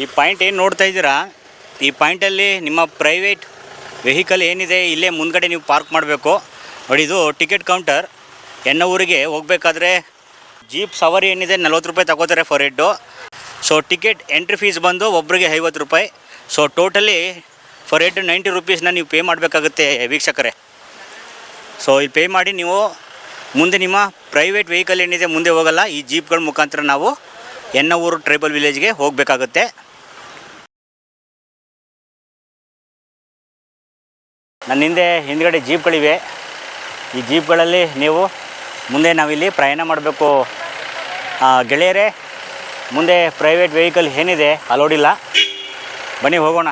ಈ ಪಾಯಿಂಟ್ ಏನು ನೋಡ್ತಾ ಇದ್ದೀರಾ? ಈ ಪಾಯಿಂಟಲ್ಲಿ ನಿಮ್ಮ ಪ್ರೈವೇಟ್ ವೆಹಿಕಲ್ ಏನಿದೆ, ಇಲ್ಲೇ ಮುಂದ್ಗಡೆ ನೀವು ಪಾರ್ಕ್ ಮಾಡಬೇಕು. ನೋಡಿ, ಇದು ಟಿಕೆಟ್ ಕೌಂಟರ್ ಎನ್ನ ಊರಿಗೆ ಹೋಗಬೇಕಾದ್ರೆ ಜೀಪ್ ಸವಾರಿ ಏನಿದೆ, ನಲ್ವತ್ತು ರೂಪಾಯಿ ತಗೋತಾರೆ for head so ticket entry fees ಬಂದು ಒಬ್ಬರಿಗೆ ಐವತ್ತು ರೂಪಾಯಿ. So totally for head ninety ರುಪೀಸ್ನ ನೀವು ಪೇ ಮಾಡಬೇಕಾಗುತ್ತೆ ವೀಕ್ಷಕರೇ. ಸೊ ಇಲ್ಲಿ ಪೇ ಮಾಡಿ ನೀವು ಮುಂದೆ ನಿಮ್ಮ ಪ್ರೈವೇಟ್ ವೆಹಿಕಲ್ ಏನಿದೆ, ಮುಂದೆ ಹೋಗಲ್ಲ. ಈ ಜೀಪ್ಗಳ ಮುಖಾಂತರ ನಾವು ಎನ್ನವೂರು ಟ್ರೈಬಲ್ ವಿಲೇಜ್ಗೆ ಹೋಗಬೇಕಾಗುತ್ತೆ. ನನ್ನ ಹಿಂದೆ ಹಿಂದ್ಗಡೆ ಜೀಪ್ಗಳಿವೆ. ಈ ಜೀಪ್ಗಳಲ್ಲಿ ನೀವು ಮುಂದೆ ನಾವಿಲ್ಲಿ ಪ್ರಯಾಣ ಮಾಡಬೇಕು. ಗೆಳೆಯರೇ, ಮುಂದೆ ಪ್ರೈವೇಟ್ ವೆಹಿಕಲ್ ಏನಿದೆ ಅಲೋಡಿಲ್ಲ ಬನ್ನಿ ಹೋಗೋಣ.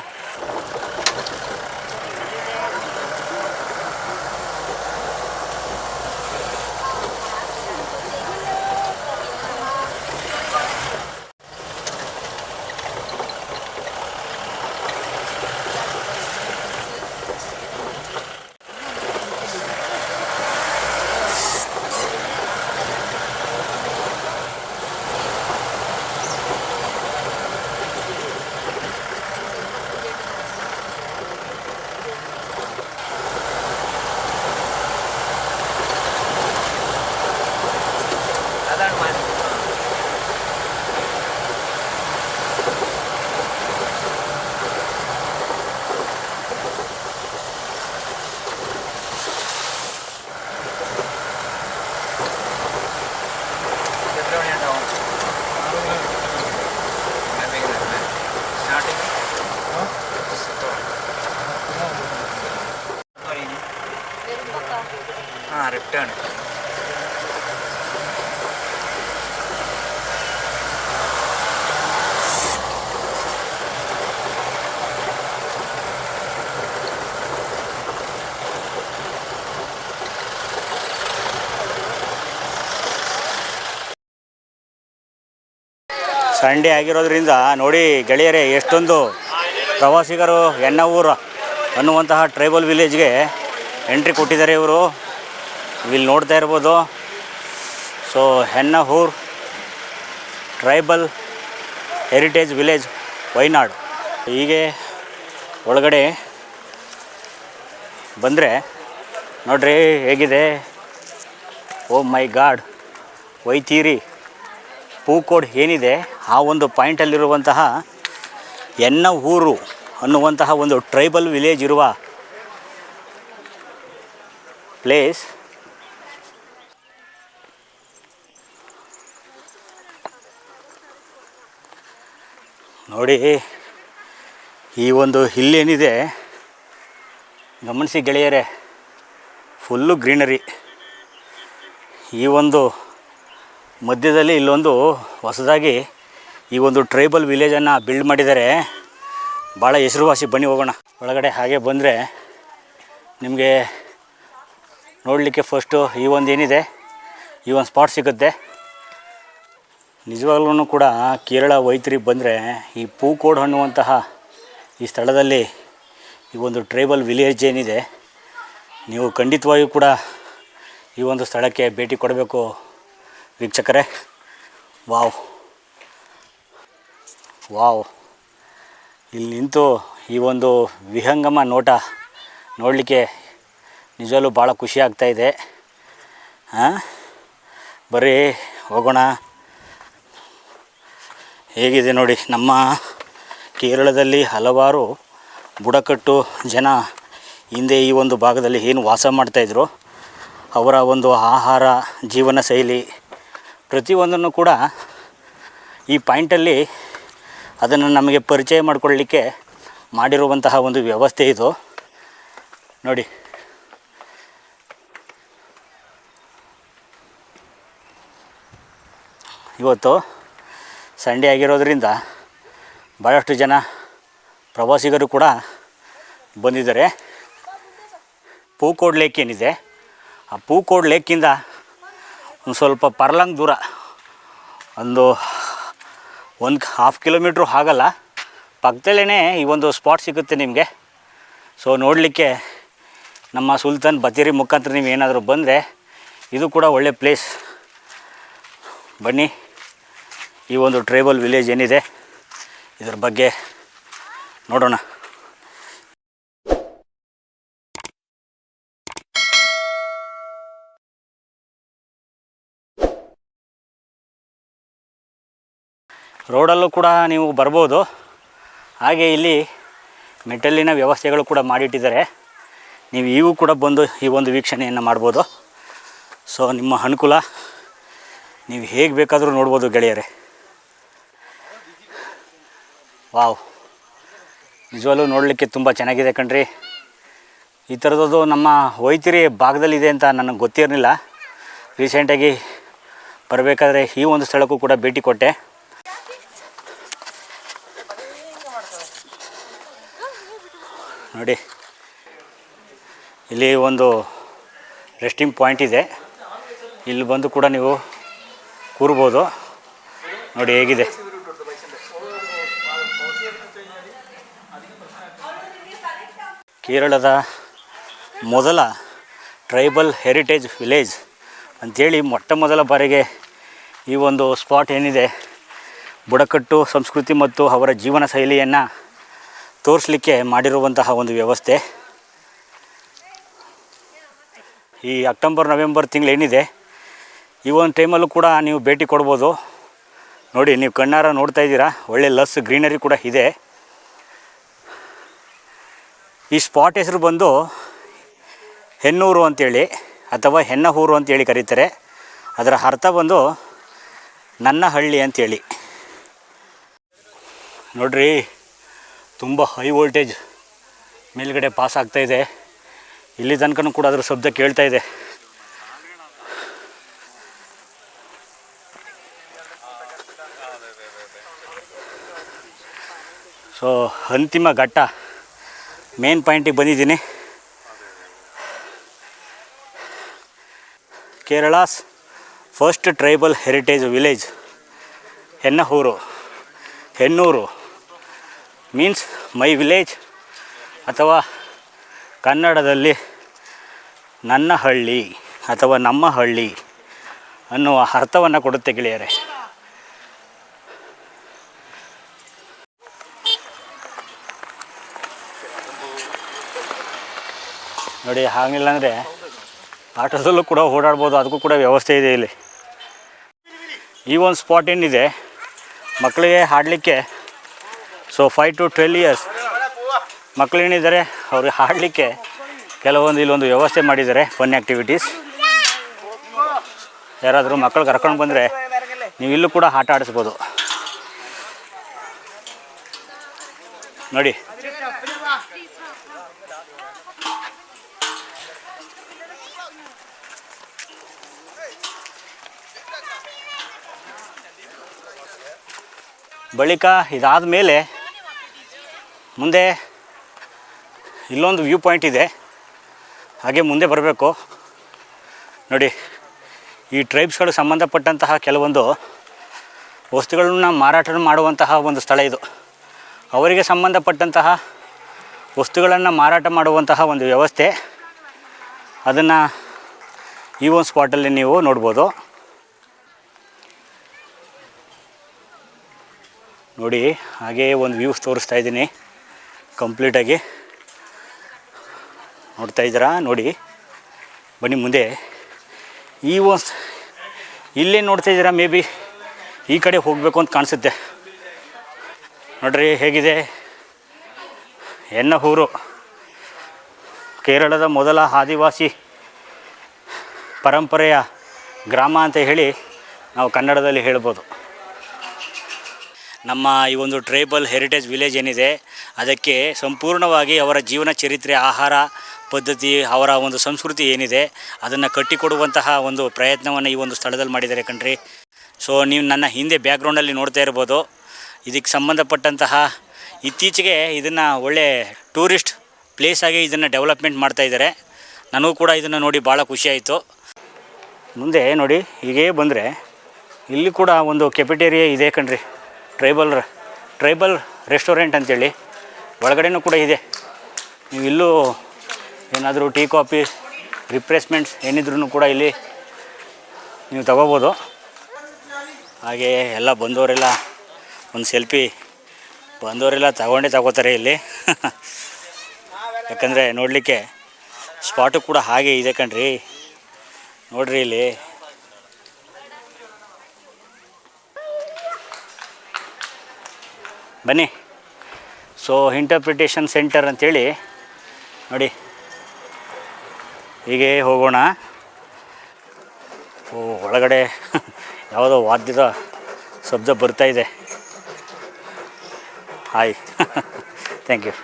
ರಿಟರ್ನ್ ಸಂಡೇ ಆಗಿರೋದ್ರಿಂದ ನೋಡಿ ಗೆಳೆಯರೇ ಎಷ್ಟೊಂದು ಪ್ರವಾಸಿಗರು ಎನ್ನವೂರು ಅನ್ನುವಂತಹ ಟ್ರೈಬಲ್ ವಿಲೇಜ್ಗೆ ಎಂಟ್ರಿ ಕೊಟ್ಟಿದ್ದಾರೆ ಇವರು. ಇಲ್ಲಿ ನೋಡ್ತಾ ಇರ್ಬೋದು. So Hennahur tribal heritage village Wayanad. ಹೀಗೆ ಒಳಗಡೆ ಬಂದರೆ ನೋಡ್ರಿ ಹೇಗಿದೆ? ಓ ಮೈ ಗಾಡ್, ವೈತೀರಿ, ಪೂಕೋಡ್ ಏನಿದೆ? ಆ ಒಂದು ಪಾಯಿಂಟಲ್ಲಿರುವಂತಹ ಎನ್ನ ಊರು ಅನ್ನುವಂತಹ ಒಂದು ಟ್ರೈಬಲ್ ವಿಲೇಜ್ ಇರುವ ಪ್ಲೇಸ್ ನೋಡಿ, ಈ ಒಂದು ಹಿಲ್ಲೇನಿದೆ ಗಮನಿಸಿ ಗೆಳೆಯರೇ ಫುಲ್ಲು ಗ್ರೀನರಿ ಈ ಒಂದು ಮಧ್ಯದಲ್ಲಿ ಇಲ್ಲೊಂದು ಹೊಸದಾಗಿ ಈ ಒಂದು ಟ್ರೈಬಲ್ ವಿಲೇಜನ್ನು ಬಿಲ್ಡ್ ಮಾಡಿದ್ದಾರೆ ಭಾಳ ಹೆಸರುವಾಸಿ ಬನ್ನಿ ಹೋಗೋಣ. ಒಳಗಡೆ ಹಾಗೆ ಬಂದರೆ ನಿಮಗೆ ನೋಡಲಿಕ್ಕೆ ಫಸ್ಟು ಈ ಒಂದು ಏನಿದೆ, ಈ ಒಂದು ಸ್ಪಾಟ್ ಸಿಗುತ್ತೆ. ನಿಜವಾಗ್ಲೂ ಕೂಡ ಕೇರಳ ವೈತ್ರಿ ಬಂದರೆ ಈ ಪೂಕೋಡ್ ಅನ್ನುವಂತಹ ಈ ಸ್ಥಳದಲ್ಲಿ ಈ ಒಂದು ಟ್ರೈಬಲ್ ವಿಲೇಜ್ ಏನಿದೆ, ನೀವು ಖಂಡಿತವಾಗಿಯೂ ಕೂಡ ಈ ಒಂದು ಸ್ಥಳಕ್ಕೆ ಭೇಟಿ ಕೊಡಬೇಕು ವೀಕ್ಷಕರೇ. ವಾವ್. ವಾವ್. ಇಲ್ಲಿ ನಿಂತು ಈ ಒಂದು ವಿಹಂಗಮ ನೋಟ ನೋಡಲಿಕ್ಕೆ ನಿಜವಲ್ಲೂ ಭಾಳ ಖುಷಿ ಆಗ್ತಾಯಿದೆ ಹಾಂ ಬರ್ರಿ ಹೋಗೋಣ ಹೇಗಿದೆ ನೋಡಿ, ನಮ್ಮ ಕೇರಳದಲ್ಲಿ ಹಲವಾರು ಬುಡಕಟ್ಟು ಜನ ಹಿಂದೆ ಈ ಒಂದು ಭಾಗದಲ್ಲಿ ಏನು ವಾಸ ಮಾಡ್ತಾಯಿದ್ರು ಅವರ ಒಂದು ಆಹಾರ ಜೀವನ ಶೈಲಿ ಪ್ರತಿಯೊಂದನ್ನು ಕೂಡ ಈ ಪಾಯಿಂಟಲ್ಲಿ ಅದನ್ನು ನಮಗೆ ಪರಿಚಯ ಮಾಡಿಕೊಳ್ಳಲಿಕ್ಕೆ ಮಾಡಿರುವಂತಹ ಒಂದು ವ್ಯವಸ್ಥೆ ಇದು. ನೋಡಿ. ಇವತ್ತು ಸಂಡೇ ಆಗಿರೋದರಿಂದ ಭಾಳಷ್ಟು ಜನ ಪ್ರವಾಸಿಗರು ಕೂಡ ಬಂದಿದ್ದಾರೆ. ಪೂಕೋಡ್ ಲೇಕ್ ಏನಿದೆ, ಆ ಪೂಕೋಡ್ ಲೇಕಿಂದ ಒಂದು ಸ್ವಲ್ಪ ಪರ್ಲಂಗ್ ದೂರ ಒಂದು ಒಂದು ಹಾಫ್ ಕಿಲೋಮೀಟ್ರು ಆಗಲ್ಲ. ಪಕ್ಕದಲ್ಲೇ ಈ ಒಂದು ಸ್ಪಾಟ್ ಸಿಗುತ್ತೆ ನಿಮಗೆ. ಸೊ ನೋಡಲಿಕ್ಕೆ ನಮ್ಮ ಸುಲ್ತಾನ್ ಬತೇರಿ ಮುಖಾಂತರ ನೀವು ಏನಾದರೂ ಬಂದರೆ ಇದು ಕೂಡ ಒಳ್ಳೆ ಪ್ಲೇಸ್ ಬನ್ನಿ. ಈ ಒಂದು ಟ್ರೈಬಲ್ ವಿಲೇಜ್ ಏನಿದೆ, ಇದ್ರ ಬಗ್ಗೆ ನೋಡೋಣ. ರೋಡಲ್ಲೂ ಕೂಡ ನೀವು ಬರ್ಬೋದು. ಹಾಗೆ ಇಲ್ಲಿ ಮೆಟಲ್ಲಿನ ವ್ಯವಸ್ಥೆಗಳು ಕೂಡ ಮಾಡಿಟ್ಟಿದ್ದಾರೆ. ನೀವು ಈಗೂ ಕೂಡ ಬಂದು ಈ ಒಂದು ವೀಕ್ಷಣೆಯನ್ನು ಮಾಡ್ಬೋದು. ಸೊ, ನಿಮ್ಮ ಅನುಕೂಲ, ನೀವು ಹೇಗೆ ಬೇಕಾದರೂ ನೋಡ್ಬೋದು ಗೆಳೆಯರೆ. ವಾವ್. ನಿಜವಾಗ್ಲೂ ನೋಡಲಿಕ್ಕೆ ತುಂಬ ಚೆನ್ನಾಗಿದೆ ಕಣ್ರಿ. ಈ ಥರದ್ದು ನಮ್ಮ ವೈತಿರಿ ಭಾಗದಲ್ಲಿದೆ ಅಂತ ನನಗೆ ಗೊತ್ತಿರಲಿಲ್ಲ. ರೀಸೆಂಟಾಗಿ ಬರಬೇಕಾದ್ರೆ ಈ ಒಂದು ಸ್ಥಳಕ್ಕೂ ಕೂಡ ಭೇಟಿ ಕೊಟ್ಟೆ. ನೋಡಿ, ಇಲ್ಲಿ ಒಂದು ರೆಸ್ಟಿಂಗ್ ಪಾಯಿಂಟ್ ಇದೆ. ಇಲ್ಲಿ ಬಂದು ಕೂಡ ನೀವು ಕೂರ್ಬೋದು. ನೋಡಿ, ಹೇಗಿದೆ? ಕೇರಳದ ಮೊದಲ ಟ್ರೈಬಲ್ ಹೆರಿಟೇಜ್ ವಿಲೇಜ್ ಅಂಥೇಳಿ ಮೊಟ್ಟ ಮೊದಲ ಬಾರಿಗೆ ಈ ಒಂದು ಸ್ಪಾಟ್ ಏನಿದೆ, ಬುಡಕಟ್ಟು ಸಂಸ್ಕೃತಿ ಮತ್ತು ಅವರ ಜೀವನ ಶೈಲಿಯನ್ನು ತೋರಿಸಲಿಕ್ಕೆ ಮಾಡಿರುವಂತಹ ಒಂದು ವ್ಯವಸ್ಥೆ. ಈ ಅಕ್ಟೋಬರ್, ನವೆಂಬರ್ ತಿಂಗಳೇನಿದೆ ಈ ಒಂದು ಟೈಮಲ್ಲೂ ಕೂಡ ನೀವು ಭೇಟಿ ಕೊಡ್ಬೋದು. ನೋಡಿ, ನೀವು ಕಣ್ಣಾರ ನೋಡ್ತಾ ಇದ್ದೀರಾ, ಒಳ್ಳೆ ಲಸ್ ಗ್ರೀನರಿ ಕೂಡ ಇದೆ. ಈ ಸ್ಪಾಟ್ ಹೆಸರು ಬಂದು ಹೆಣ್ಣೂರು ಅಂತೇಳಿ, ಅಥವಾ ಹೆನ್ನಹೂರು ಅಂತೇಳಿ ಕರೀತಾರೆ. ಅದರ ಅರ್ಥ ಬಂದು ನನ್ನ ಹಳ್ಳಿ ಅಂತೇಳಿ. ನೋಡ್ರಿ, ತುಂಬ ಹೈ ವೋಲ್ಟೇಜ್ ಮೇಲ್ಗಡೆ ಪಾಸ್ ಆಗ್ತಾಯಿದೆ ಇಲ್ಲಿ ತನಕನೂ ಕೂಡ ಅದ್ರ ಶಬ್ದ ಕೇಳ್ತಾ ಇದೆ. ಸೊ ಅಂತಿಮ ಘಟ್ಟ. ಮೇನ್ ಪಾಯಿಂಟಿಗೆ ಬಂದಿದ್ದೀನಿ. Kerala's first tribal heritage village Hennahooru Hennur means my village ಅಥವಾ ಕನ್ನಡದಲ್ಲಿ ನನ್ನ ಹಳ್ಳಿ ಅಥವಾ ನಮ್ಮ ಹಳ್ಳಿ ಅನ್ನುವ ಅರ್ಥವನ್ನು ಕೊಡುತ್ತೆ ಗೆಳೆಯರೆ. ನೋಡಿ, ಹಾಗಿಲ್ಲ ಅಂದರೆ ಆಟೋದಲ್ಲೂ ಕೂಡ ಓಡಾಡ್ಬೋದು. ಅದಕ್ಕೂ ಕೂಡ ವ್ಯವಸ್ಥೆ ಇದೆ ಇಲ್ಲಿ. ಈ ಒಂದು ಸ್ಪಾಟ್ ಏನಿದೆ, ಮಕ್ಕಳಿಗೆ ಆಡಲಿಕ್ಕೆ so five to twelve years ಮಕ್ಕಳೇನಿದ್ದಾರೆ ಅವ್ರಿಗೆ ಆಡಲಿಕ್ಕೆ ಕೆಲವೊಂದು ಇಲ್ಲೊಂದು ವ್ಯವಸ್ಥೆ ಮಾಡಿದ್ದಾರೆ ಫನ್ ಆ್ಯಕ್ಟಿವಿಟೀಸ್ ಯಾರಾದರೂ ಮಕ್ಕಳು ಕರ್ಕೊಂಡು ಬಂದರೆ ನೀವು ಇಲ್ಲೂ ಕೂಡ ಆಟ ಆಡಿಸ್ಬೋದು. ನೋಡಿ ಬಳಿಕ ಇದಾದ ಮೇಲೆ ಮುಂದೆ ಇಲ್ಲೊಂದು ವ್ಯೂ ಪಾಯಿಂಟ್ ಇದೆ. ಹಾಗೆ ಮುಂದೆ ಬರಬೇಕು. ನೋಡಿ, ಈ ಟ್ರೈಬ್ಸ್ಗಳು ಸಂಬಂಧಪಟ್ಟಂತಹ ಕೆಲವೊಂದು ವಸ್ತುಗಳನ್ನ ಮಾರಾಟ ಮಾಡುವಂತಹ ಒಂದು ಸ್ಥಳ ಇದು. ಅವರಿಗೆ ಸಂಬಂಧಪಟ್ಟಂತಹ ವಸ್ತುಗಳನ್ನು ಮಾರಾಟ ಮಾಡುವಂತಹ ಒಂದು ವ್ಯವಸ್ಥೆ. ಅದನ್ನು ಈ ಒಂದು ಸ್ಪಾಟಲ್ಲಿ ನೀವು ನೋಡ್ಬೋದು. ನೋಡಿ, ಹಾಗೇ ಒಂದು ವ್ಯೂಸ್ ತೋರಿಸ್ತಾ ಇದ್ದೀನಿ. ಕಂಪ್ಲೀಟಾಗಿ ನೋಡ್ತಾ ಇದ್ದೀರಾ? ನೋಡಿ. ಬನ್ನಿ ಮುಂದೆ. ಈ ಒಂದು ಇಲ್ಲೇ ನೋಡ್ತಾ ಇದ್ದೀರಾ? ಮೇ ಬಿ ಈ ಕಡೆ ಹೋಗಬೇಕು ಅಂತ ಕಾಣಿಸುತ್ತೆ. ನೋಡ್ರಿ, ಹೇಗಿದೆ? ಹೆನ್ನಹೂರು ಕೇರಳದ ಮೊದಲ ಆದಿವಾಸಿ ಪರಂಪರೆಯ ಗ್ರಾಮ ಅಂತ ಹೇಳಿ ನಾವು ಕನ್ನಡದಲ್ಲಿ ಹೇಳ್ಬೋದು. ನಮ್ಮ ಈ ಒಂದು ಟ್ರೈಬಲ್ ಹೆರಿಟೇಜ್ ವಿಲೇಜ್ ಏನಿದೆ, ಅದಕ್ಕೆ ಸಂಪೂರ್ಣವಾಗಿ ಅವರ ಜೀವನ ಚರಿತ್ರೆ, ಆಹಾರ ಪದ್ಧತಿ, ಅವರ ಒಂದು ಸಂಸ್ಕೃತಿ ಏನಿದೆ, ಅದನ್ನು ಕಟ್ಟಿಕೊಡುವಂತಹ ಒಂದು ಪ್ರಯತ್ನವನ್ನು ಈ ಒಂದು ಸ್ಥಳದಲ್ಲಿ ಮಾಡಿದ್ದಾರೆ ಕಣ್ರಿ. ಸೊ ನೀವು ನನ್ನ ಹಿಂದೆ ಬ್ಯಾಕ್ಗ್ರೌಂಡಲ್ಲಿ ನೋಡ್ತಾ ಇರ್ಬೋದು. ಇದಕ್ಕೆ ಸಂಬಂಧಪಟ್ಟಂತಹ ಇತ್ತೀಚೆಗೆ ಇದನ್ನು ಒಳ್ಳೆ ಟೂರಿಸ್ಟ್ ಪ್ಲೇಸಾಗಿ ಇದನ್ನು ಡೆವಲಪ್ಮೆಂಟ್ ಮಾಡ್ತಾ ಇದ್ದಾರೆ. ನನಗೂ ಕೂಡ ಇದನ್ನು ನೋಡಿ ಭಾಳ ಖುಷಿಯಾಯಿತು ಮುಂದೆ ನೋಡಿ, ಹೀಗೇ ಬಂದರೆ ಇಲ್ಲಿ ಕೂಡ ಒಂದು ಕೆಫೆಟೇರಿಯಾ ಇದೆ ಕಣ್ರಿ. ಟ್ರೈಬಲ್ ಟ್ರೈಬಲ್ ರೆಸ್ಟೋರೆಂಟ್ ಅಂತೇಳಿ. ಒಳಗಡೆನೂ ಕೂಡ ಇದೆ. ನೀವು ಇಲ್ಲೂ ಏನಾದರೂ ಟೀ, ಕಾಫಿ ರಿಫ್ರೆಶ್ಮೆಂಟ್ಸ್ ಏನಿದ್ರೂ ಕೂಡ ಇಲ್ಲಿ ನೀವು ತಗೋಬೋದು. ಹಾಗೆ ಎಲ್ಲ ಬಂದವರೆಲ್ಲ ಒಂದು ಸೆಲ್ಫಿ ಬಂದವರೆಲ್ಲ ತಗೊಂಡೇ ತಗೋತಾರೆ ಇಲ್ಲಿ. ಯಾಕಂದರೆ ನೋಡಲಿಕ್ಕೆ ಸ್ಪಾಟು ಕೂಡ ಹಾಗೆ ಇದೆ ಕಣ್ರಿ. ನೋಡ್ರಿ ಇಲ್ಲಿ. ಬನ್ನಿ. ಸೊ ಇಂಟರ್ಪ್ರಿಟೇಷನ್ ಸೆಂಟರ್ ಅಂಥೇಳಿ ನೋಡಿ. ಹೀಗೆ ಹೋಗೋಣ. ಓ, ಒಳಗಡೆ ಯಾವುದೋ ವಾದ್ಯದ ಶಬ್ದ ಬರ್ತಾ ಇದೆ. ಹಾಯ್ ಥ್ಯಾಂಕ್ ಯು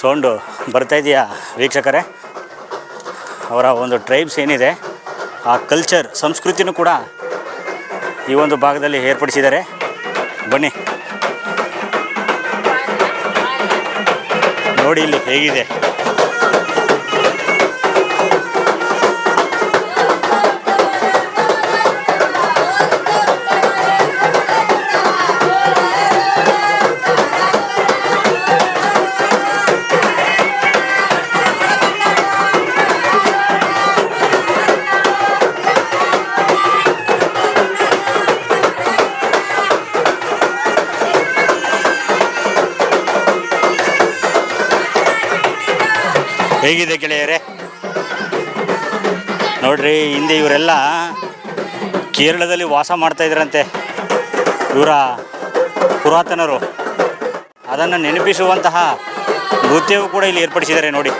ಸೌಂಡು ಬರ್ತಾ ಇದೆಯಾ ವೀಕ್ಷಕರೇ? ಅವರ ಒಂದು ಟ್ರೈಬ್ಸ್ ಏನಿದೆ, ಆ ಕಲ್ಚರ್ ಸಂಸ್ಕೃತಿನೂ ಕೂಡ ಈ ಒಂದು ಭಾಗದಲ್ಲಿ ಏರ್ಪಡಿಸಿದ್ದಾರೆ. ಬನ್ನಿ. ನೋಡಿ ಇಲ್ಲಿ ಹೇಗಿದೆ. ಹೇಗಿದೆ ಗೆಳೆಯರೇ? ನೋಡ್ರಿ, ಹಿಂದೆ ಇವರೆಲ್ಲ ಕೇರಳದಲ್ಲಿ ವಾಸ ಮಾಡ್ತಾ ಇದ್ರಂತೆ. ಇವರ ಪುರಾತನರು. ಅದನ್ನು ನೆನಪಿಸುವಂತಹ ನೃತ್ಯವೂ ಕೂಡ ಇಲ್ಲಿ ಏರ್ಪಡಿಸಿದ್ದಾರೆ ನೋಡಿ.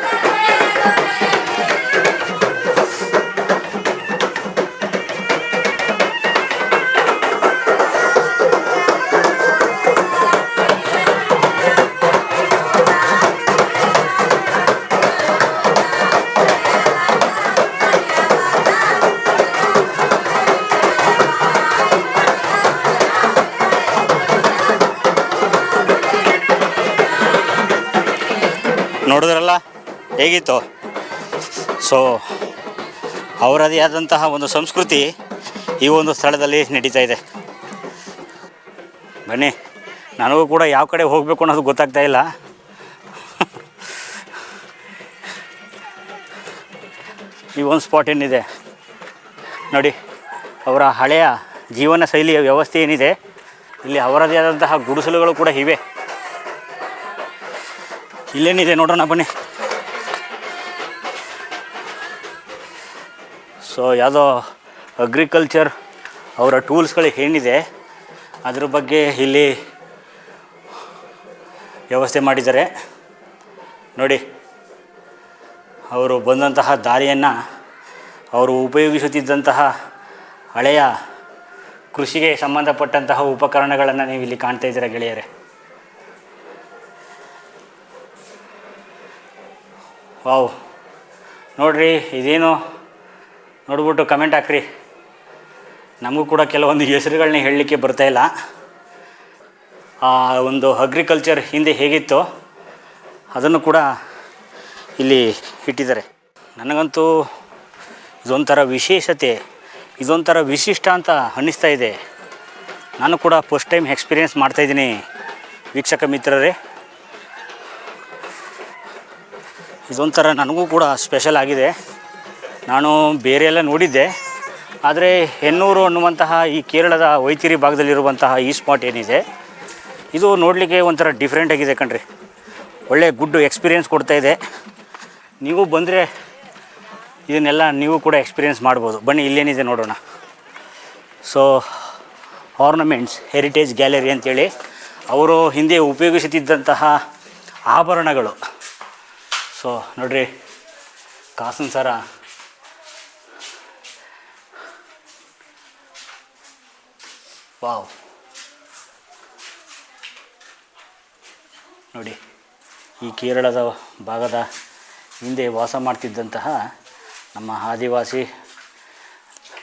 ನೋಡಿದ್ರಲ್ಲ? ಹೇಗಿತ್ತು? ಸೊ ಅವರದೇ ಆದಂತಹ ಒಂದು ಸಂಸ್ಕೃತಿ ಈ ಒಂದು ಸ್ಥಳದಲ್ಲಿ ನಡೀತಾ ಇದೆ. ಬನ್ನಿ, ನನಗೂ ಕೂಡ ಯಾವ ಕಡೆ ಹೋಗಬೇಕು ಅನ್ನೋದು ಗೊತ್ತಾಗ್ತಾ ಇಲ್ಲ. ಈ ಒಂದು ಸ್ಪಾಟ್ ಏನಿದೆ? ನೋಡಿ, ಅವರ ಹಳೆಯ ಜೀವನ ಶೈಲಿಯ ವ್ಯವಸ್ಥೆ ಏನಿದೆ? ಇಲ್ಲಿ ಅವರದೇ ಆದಂತಹ ಗುಡಿಸಲುಗಳು ಕೂಡ ಇವೆ. ಇಲ್ಲೇನಿದೆ ನೋಡೋಣ ಬನ್ನಿ. ಸೊ ಯಾವುದೋ ಅಗ್ರಿಕಲ್ಚರ್ ಅವರ ಟೂಲ್ಸ್ಗಳು ಏನಿದೆ, ಅದ್ರ ಬಗ್ಗೆ ಇಲ್ಲಿ ವ್ಯವಸ್ಥೆ ಮಾಡಿದ್ದಾರೆ. ನೋಡಿ, ಅವರು ಬಂದಂತಹ ದಾರಿಯನ್ನು ಅವರು ಉಪಯೋಗಿಸುತ್ತಿದ್ದಂತಹ ಹಳೆಯ ಕೃಷಿಗೆ ಸಂಬಂಧಪಟ್ಟಂತಹ ಉಪಕರಣಗಳನ್ನು ನೀವು ಇಲ್ಲಿ ಕಾಣ್ತಾ ಇದ್ದೀರ ಗೆಳೆಯರೇ. ವಾವ್. ನೋಡ್ರಿ, ಇದೇನು ನೋಡ್ಬಿಟ್ಟು ಕಮೆಂಟ್ ಹಾಕ್ರಿ. ನಮಗೂ ಕೂಡ ಕೆಲವೊಂದು ಹೆಸರುಗಳನ್ನ ಹೇಳಲಿಕ್ಕೆ ಬರ್ತಾ ಇಲ್ಲ. ಆ, ಒಂದು ಅಗ್ರಿಕಲ್ಚರ್ ಹಿಂದೆ ಹೇಗಿತ್ತು ಅದನ್ನು ಕೂಡ ಇಲ್ಲಿ ಇಟ್ಟಿದ್ದಾರೆ. ನನಗಂತೂ ಇದೊಂಥರ ವಿಶೇಷತೆ, ಇದೊಂಥರ ವಿಶಿಷ್ಟ ಅಂತ ಅನ್ನಿಸ್ತಾ ಇದೆ. ನಾನು ಕೂಡ ಫಸ್ಟ್ ಟೈಮ್ ಎಕ್ಸ್ಪೀರಿಯೆನ್ಸ್ ಮಾಡ್ತಾಯಿದ್ದೀನಿ ವೀಕ್ಷಕ ಮಿತ್ರರೇ ಇದೊಂಥರ ನನಗೂ ಕೂಡ ಸ್ಪೆಷಲ್ ಆಗಿದೆ. ನಾನು ಬೇರೆ ಎಲ್ಲ ನೋಡಿದ್ದೆ. ಆದರೆ ಹೆನ್ನೂರು ಅನ್ನುವಂತಹ ಈ ಕೇರಳದ ವೈತಿರಿ ಭಾಗದಲ್ಲಿರುವಂತಹ ಈ ಸ್ಪಾಟ್ ಏನಿದೆ, ಇದು ನೋಡಲಿಕ್ಕೆ ಒಂಥರ ಡಿಫ್ರೆಂಟ್ ಆಗಿದೆ ಕಣ್ರಿ. ಒಳ್ಳೆ ಗುಡ್ ಎಕ್ಸ್ಪೀರಿಯೆನ್ಸ್ ಕೊಡ್ತಾ ಇದೆ. ನೀವು ಬಂದರೆ ಇದನ್ನೆಲ್ಲ ನೀವು ಕೂಡ ಎಕ್ಸ್ಪೀರಿಯೆನ್ಸ್ ಮಾಡ್ಬೋದು. ಬನ್ನಿ, ಇಲ್ಲೇನಿದೆ ನೋಡೋಣ. ಸೊ ಆರ್ನಮೆಂಟ್ಸ್ ಹೆರಿಟೇಜ್ ಗ್ಯಾಲರಿ ಅಂತೇಳಿ, ಅವರು ಹಿಂದೆ ಉಪಯೋಗಿಸುತ್ತಿದ್ದಂತಹ ಆಭರಣಗಳು. ಸೊ ನೋಡ್ರಿ, ಕಾಸನ್ ಸರ. ವಾವ್. ನೋಡಿ, ಈ ಕೇರಳದ ಭಾಗದ ಹಿಂದೆ ವಾಸ ಮಾಡ್ತಿದ್ದಂತಹ ನಮ್ಮ ಆದಿವಾಸಿ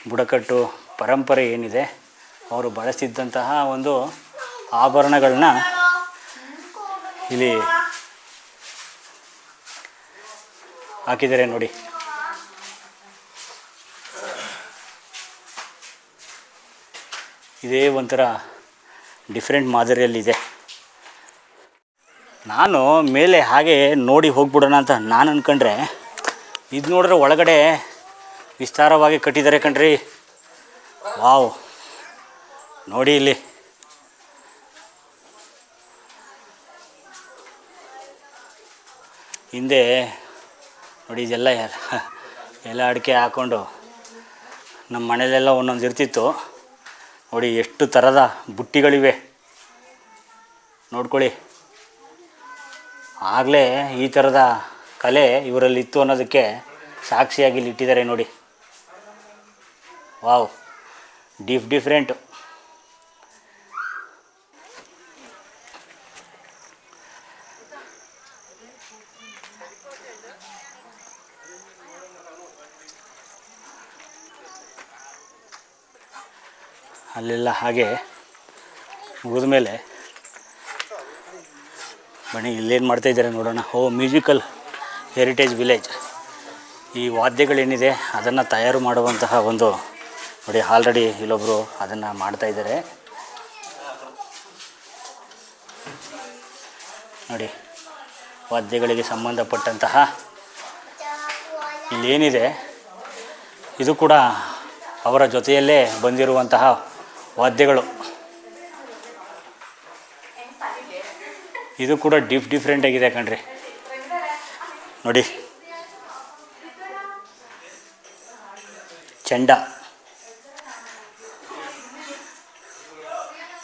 ಬುಡಕಟ್ಟು ಪರಂಪರೆ ಏನಿದೆ, ಅವರು ಬಳಸ್ತಿದ್ದಂತಹ ಒಂದು ಆಭರಣಗಳನ್ನ ಇಲ್ಲಿ ಹಾಕಿದ್ದಾರೆ ನೋಡಿ. ಇದೇ ಒಂಥರ ಡಿಫ್ರೆಂಟ್ ಮಾದರಿಯಲ್ಲಿದೆ. ನಾನು ಮೇಲೆ ಹಾಗೆ ನೋಡಿ ಹೋಗ್ಬಿಡೋಣ ಅಂತ ನಾನು ಅಂದ್ಕೊಂಡ್ರೆ ಇದು ನೋಡಿದ್ರೆ ಒಳಗಡೆ ವಿಸ್ತಾರವಾಗಿ ಕಟ್ಟಿದ್ದಾರೆ ಕಣ್ರಿ. ವಾವ್. ನೋಡಿ ಇಲ್ಲಿ. ಹಿಂದೆ ನೋಡಿ, ಇದೆಲ್ಲ ಎಲ್ಲ ಅಡಿಕೆ ಹಾಕ್ಕೊಂಡು ನಮ್ಮ ಮನೇಲೆಲ್ಲ ಒಂದೊಂದು ಇರ್ತಿತ್ತು. ನೋಡಿ, ಎಷ್ಟು ಥರದ ಬುಟ್ಟಿಗಳಿವೆ. ನೋಡ್ಕೊಳ್ಳಿ. ಆಗಲೇ ಈ ಥರದ ಕಲೆ ಇವರಲ್ಲಿ ಇತ್ತು ಅನ್ನೋದಕ್ಕೆ ಸಾಕ್ಷಿಯಾಗಿ ಇಲ್ಲಿ ಇಟ್ಟಿದ್ದಾರೆ ನೋಡಿ. Wow, dif different. ಅಲ್ಲೆಲ್ಲ ಹಾಗೆ ಮುಗಿದ ಮೇಲೆ ಬನ್ನಿ, ಇಲ್ಲೇನು ಮಾಡ್ತಾ ಇದ್ದಾರೆ ನೋಡೋಣ. ಓ, ಮ್ಯೂಸಿಕಲ್ ಹೆರಿಟೇಜ್ ವಿಲೇಜ್. ಈ ವಾದ್ಯಗಳೇನಿದೆ, ಅದನ್ನು ತಯಾರು ಮಾಡುವಂತಹ ಒಂದು, ನೋಡಿ, ಆಲ್ರೆಡಿ ಇಲ್ಲೊಬ್ಬರು ಅದನ್ನು ಮಾಡ್ತಾ ಇದ್ದಾರೆ. ನೋಡಿ, ವಾದ್ಯಗಳಿಗೆ ಸಂಬಂಧಪಟ್ಟಂತಹ ಇಲ್ಲೇನಿದೆ, ಇದು ಕೂಡ ಅವರ ಜೊತೆಯಲ್ಲೇ ಬಂದಿರುವಂತಹ ವಾದ್ಯಗಳು. ಇದು ಕೂಡ ಡಿಫ್ ಡಿಫ್ರೆಂಟ್ ಆಗಿದೆ ಕಣ್ರಿ. ನೋಡಿ. ಚೆಂಡ.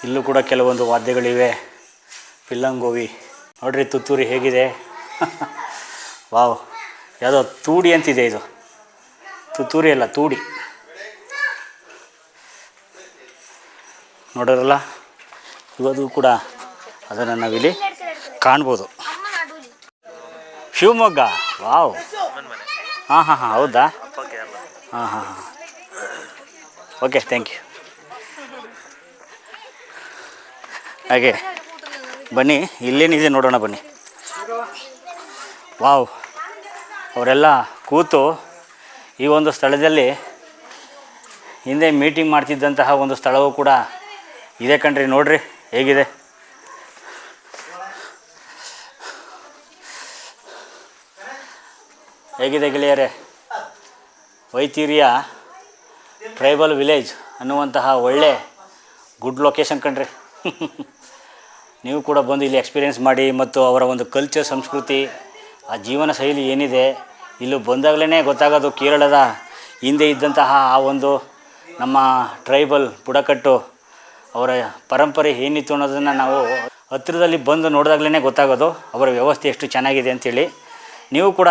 ಇಲ್ಲೂ ಕೂಡ ಕೆಲವೊಂದು ವಾದ್ಯಗಳಿವೆ. ಪಿಲ್ಲಂಗೋವಿ. ನೋಡ್ರಿ ತುತ್ತೂರಿ ಹೇಗಿದೆ. ವಾವ್. ಯಾವುದೋ ತೂಡಿ ಅಂತಿದೆ ಇದು. ತುತ್ತೂರಿ ಅಲ್ಲ, ತೂಡಿ. ನೋಡೋರಲ್ಲ ಇವತ್ತು ಕೂಡ ಅದನ್ನು ನಾವಿಲ್ಲಿ ಕಾಣ್ಬೋದು. ಶಿವಮೊಗ್ಗ? ವಾವ್. ಹಾಂ ಹಾಂ ಹಾಂ, ಹೌದಾ? ಹಾಂ ಹಾಂ ಹಾಂ. ಓಕೆ ಥ್ಯಾಂಕ್ ಯು ಹಾಗೆ, ಬನ್ನಿ, ಇಲ್ಲೇನಿದೆ ನೋಡೋಣ ಬನ್ನಿ. ವಾವ್. ಅವರೆಲ್ಲ ಕೂತು ಈ ಒಂದು ಸ್ಥಳದಲ್ಲಿ ಹಿಂದೆ ಮೀಟಿಂಗ್ ಮಾಡ್ತಿದ್ದಂತಹ ಒಂದು ಸ್ಥಳವೂ ಕೂಡ ಇದೆ ಕಣ್ರಿ, ನೋಡ್ರಿ ಹೇಗಿದೆ. ಹೇಗಿದೆ ಗೆಳೆಯರೇ? ವೈತೀರಿಯ ಟ್ರೈಬಲ್ ವಿಲೇಜ್ ಅನ್ನುವಂತಹ ಒಳ್ಳೆ ಗುಡ್ ಲೊಕೇಶನ್ ಕಣ್ರಿ. ನೀವು ಕೂಡ ಬಂದು ಇಲ್ಲಿ ಎಕ್ಸ್ಪೀರಿಯೆನ್ಸ್ ಮಾಡಿ ಮತ್ತು ಅವರ ಒಂದು ಕಲ್ಚರ್ ಸಂಸ್ಕೃತಿ, ಆ ಜೀವನ ಶೈಲಿ ಏನಿದೆ, ಇಲ್ಲೂ ಬಂದಾಗಲೇ ಗೊತ್ತಾಗೋದು ಕೇರಳದ ಹಿಂದೆ ಇದ್ದಂತಹ ಆ ಒಂದು ನಮ್ಮ ಟ್ರೈಬಲ್ ಬುಡಕಟ್ಟು ಅವರ ಪರಂಪರೆ ಏನಿತ್ತು ಅನ್ನೋದನ್ನು ನಾವು ಹತ್ತಿರದಲ್ಲಿ ಬಂದು ನೋಡಿದಾಗಲೇ ಗೊತ್ತಾಗೋದು. ಅವರ ವ್ಯವಸ್ಥೆ ಎಷ್ಟು ಚೆನ್ನಾಗಿದೆ ಅಂಥೇಳಿ ನೀವು ಕೂಡ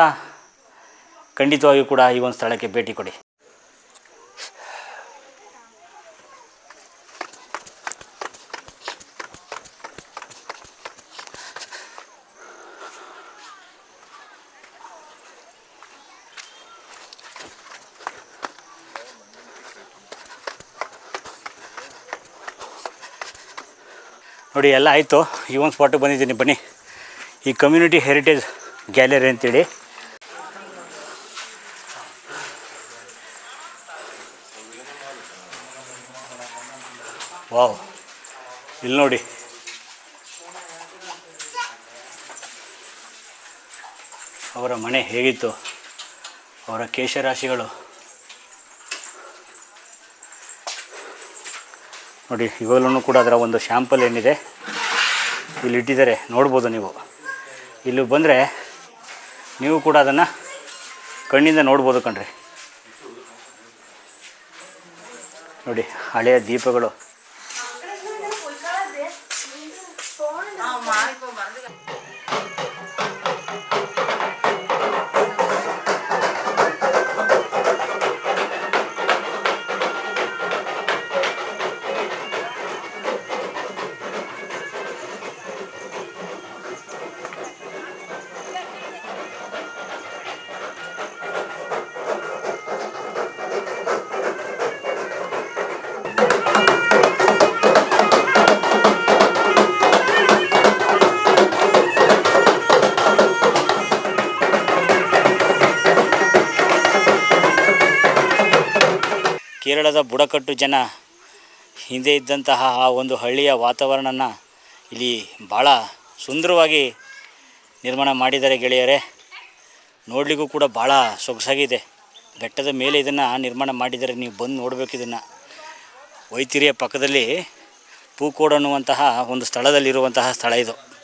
ಖಂಡಿತವಾಗಿಯೂ ಕೂಡ ಈ ಒಂದು ಸ್ಥಳಕ್ಕೆ ಭೇಟಿ ಕೊಡಿ. ನೋಡಿ, ಎಲ್ಲ ಆಯಿತು. ಈ ಒಂದು ಸ್ಪಾಟಿಗೆ ಬಂದಿದ್ದೀನಿ. ಬನ್ನಿ. ಈ ಕಮ್ಯುನಿಟಿ ಹೆರಿಟೇಜ್ ಗ್ಯಾಲರಿ ಅಂತೇಳಿ. ವಾವ್. ಇಲ್ಲಿ ನೋಡಿ. ಅವರ ಮನೆ ಹೇಗಿತ್ತು? ಅವರ ಕೇಶರಾಶಿಗಳು ನೋಡಿ ಇವಾಗಲೂ ಕೂಡ ಅದರ ಒಂದು ಶ್ಯಾಂಪಲ್ ಏನಿದೆ. ಇಲ್ಲಿ ಇಟ್ಟಿದ್ದಾರೆ. ನೋಡ್ಬೋದು ನೀವು. ಇಲ್ಲಿ ಬಂದರೆ ನೀವು ಕೂಡ ಅದನ್ನು ಕಣ್ಣಿಂದ ನೋಡ್ಬೋದು ಕಣ್ರಿ. ನೋಡಿ, ಹಳೆಯ ದೀಪಗಳು. ಕೇರಳದ ಬುಡಕಟ್ಟು ಜನ ಹಿಂದೆ ಇದ್ದಂತಹ ಆ ಒಂದು ಹಳ್ಳಿಯ ವಾತಾವರಣನ ಇಲ್ಲಿ ಭಾಳ ಸುಂದರವಾಗಿ ನಿರ್ಮಾಣ ಮಾಡಿದ್ದಾರೆ ಗೆಳೆಯರೇ. ನೋಡಲಿಕ್ಕೂ ಕೂಡ ಭಾಳ ಸೊಗಸಾಗಿದೆ. ಬೆಟ್ಟದ ಮೇಲೆ ಇದನ್ನು ನಿರ್ಮಾಣ ಮಾಡಿದರೆ ನೀವು ಬಂದು ನೋಡಬೇಕು ಇದನ್ನು. ವೈತಿರಿಯ ಪಕ್ಕದಲ್ಲಿ ಪೂಕೋಡ್ ಅನ್ನುವಂತಹ ಒಂದು ಸ್ಥಳದಲ್ಲಿರುವಂತಹ ಸ್ಥಳ ಇದು.